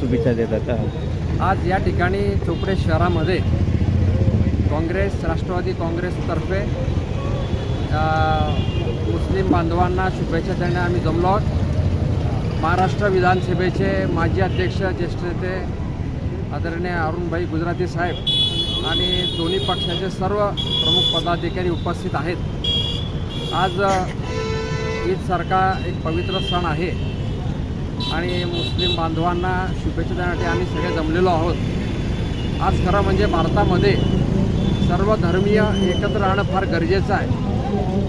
शुभेच्छा देतात. आज या ठिकाणी चोपडे शहरामध्ये काँग्रेस राष्ट्रवादी काँग्रेसतर्फे मुस्लिम बांधवांना शुभेच्छा देणे आम्ही जमलो आहोत. महाराष्ट्र विधानसभेचे माजी अध्यक्ष ज्येष्ठ नेते आदरणीय अरुणभाई गुजराती साहेब आणि दोन्ही पक्षाचे सर्व प्रमुख पदाधिकारी उपस्थित आहेत. आज ईद ईदसारखा एक पवित्र सण आहे. आणि मुस्लिम बांधवांना शुभेच्छा देण्यासाठी आम्ही सगळे जमलेलो आहोत. आज खरं म्हणजे भारतामध्ये सर्व धर्मीय एकत्र राहणं फार गरजेचं आहे.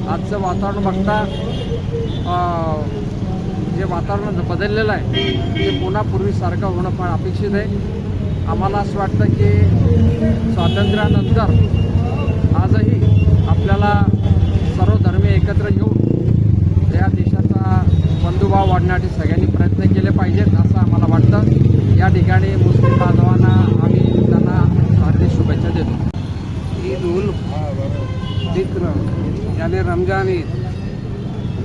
आजचं वातावरण बघता जे वातावरण बदललेलं आहे ते पुन्हा पूर्वीसारखं होणं फार अपेक्षित आहे. आम्हाला असं वाटतं की स्वातंत्र्यानंतर आजही आपल्याला सर्व धर्मीय एकत्र येऊन या देशाचा बंधुभाव वाढण्यासाठी सगळ्यांनी केले पाहिजेत असं मुस्लिम बांधवांना त्यांना हार्दिक शुभेच्छा देतो. ईद उल फित्र यानी रमज़ान ईद.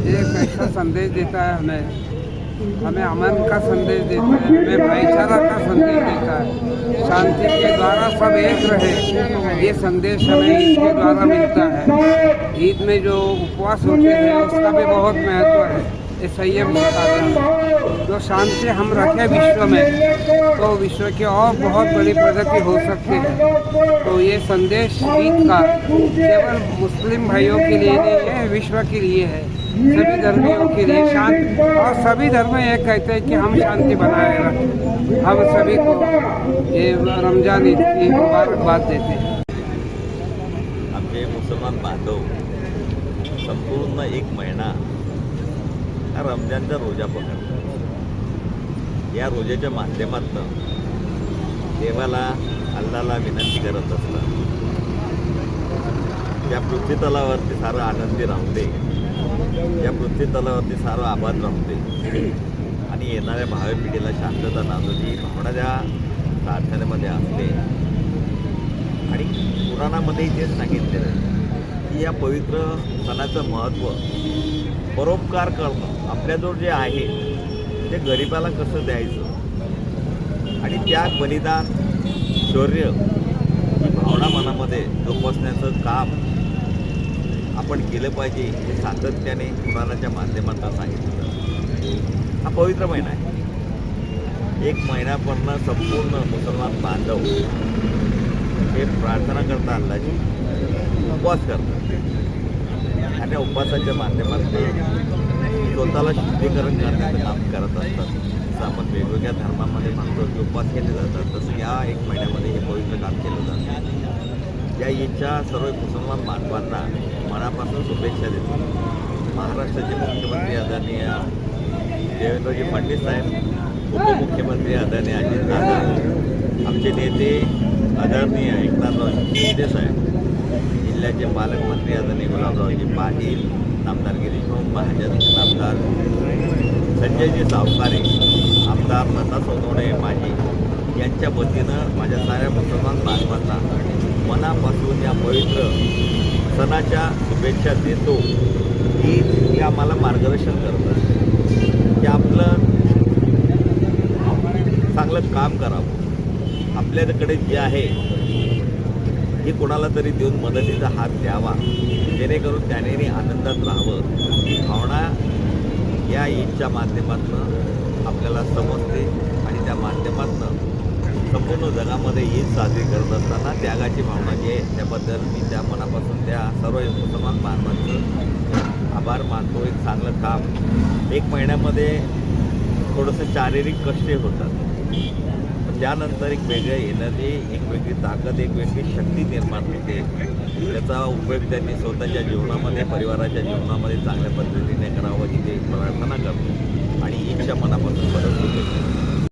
एक ऐसा संदेश देता है हमें? हमें अमन का संदेश देता है हमें भाईचारा का संदेश देता है शांति के द्वारा सब एक रहे, ये संदेश हमें ईद के द्वारा मिलता है। ईद में जो उपवास होते हैं, उसका भी बहुत महत्व है। संयम सिखाता है। जो शांति हम रखें विश्व में तो विश्व की और बहुत बड़ी प्रगति हो सकती है। तो ये संदेश ईद का केवल मुस्लिम भाइयों के लिए नहीं है विश्व के लिए है। सभी धर्मियों के लिए शांत, और सभी धर्म ये कहते हैं कि हम शांति बनाए रखें। हम सभी को ये रमज़ान ईद की मुबारकबाद देते हैं। मुसलमान बांधव, संपूर्ण एक महिना हा रमजानचा रोजा पकडतात या रोजाच्या माध्यमातून देवाला अल्लाला विनंती करत असतात. या पृथ्वीतलावरती सारं आनंदी राहते या पृथ्वीतलावरती सारं आभार राहते आणि येणाऱ्या भावी पिढीला शांतता नाजूची भावना त्या प्रार्थनेमध्ये असते. आणि पुराणामध्ये जे सांगितलेलं की या पवित्र सणाचं महत्त्व परोपकार करणं आपल्याजवळ जे आहे ते गरिबाला कसं द्यायचं? आणि त्याग बलिदान शौर्य ही भावना मनामध्ये जोपासण्याचं काम आपण केलं पाहिजे हे सातत्याने पुराणाच्या माध्यमातून सांगितलं. हा पवित्र महिना आहे. एक महिन्यापर्यंत संपूर्ण मुसलमान बांधव हे प्रार्थना करता अल्लाची उपवास करतात. आणि उपवासाच्या माध्यमातून स्वतःला शुद्धीकरण करण्याचं काम करत असतात. जसं आपण वेगवेगळ्या धर्मामध्ये म्हणतो की उपवास केले जातात तसं या एक महिन्यामध्ये हे पवित्र काम केलं जातं. या ईदच्या सर्व मुसलमान बांधवांना मनापासून शुभेच्छा देतो. महाराष्ट्राचे मुख्यमंत्री आदरणीय देवेंद्रजी फडणवीस साहेब उपमुख्यमंत्री आदरणीय अजितदादा आमचे नेते आदरणीय एकनाथराव शिंदे साहेब जिल्ह्याचे पालकमंत्री आदरणीय गुलाबरावजी पाटील नामदार गिरीश भाऊ महाजन आमदार संजयजी सावकारे आमदार लता सोनवणे माजी यांच्या वतीनं माझ्या साऱ्या मुसलमान बांधवांना मनापासून या पवित्र सणाच्या शुभेच्छा देतो. की ते आम्हाला मार्गदर्शन करतं की आपलं चांगलं काम करावं. आपल्याकडे जे आहे हे कोणाला तरी देऊन मदतीचा हात द्यावा. जेणेकरून त्याने आनंदात राहावं. ही भावना या ईदच्या माध्यमातून आपल्याला समजते आणि त्या माध्यमातून संपूर्ण जगामध्ये ईद साजरी करत असताना त्यागाची भावना जी आहे त्याबद्दल मी त्या मनापासून त्या सर्व मुसलमान बांधवांचं आभार मानतो. एक चांगलं काम. एक महिन्यामध्ये थोडंसं शारीरिक कष्ट होतात. त्यानंतर एक वेगळं एनर्जी एक वेगळी ताकद एक वेगळी शक्ती निर्माण होते. त्याचा उपयोग त्यांनी स्वतःच्या जीवनामध्ये परिवाराच्या जीवनामध्ये चांगल्या पद्धतीने करावं ही ते प्रार्थना करतो. आणि इच्छा मनापासून परत होते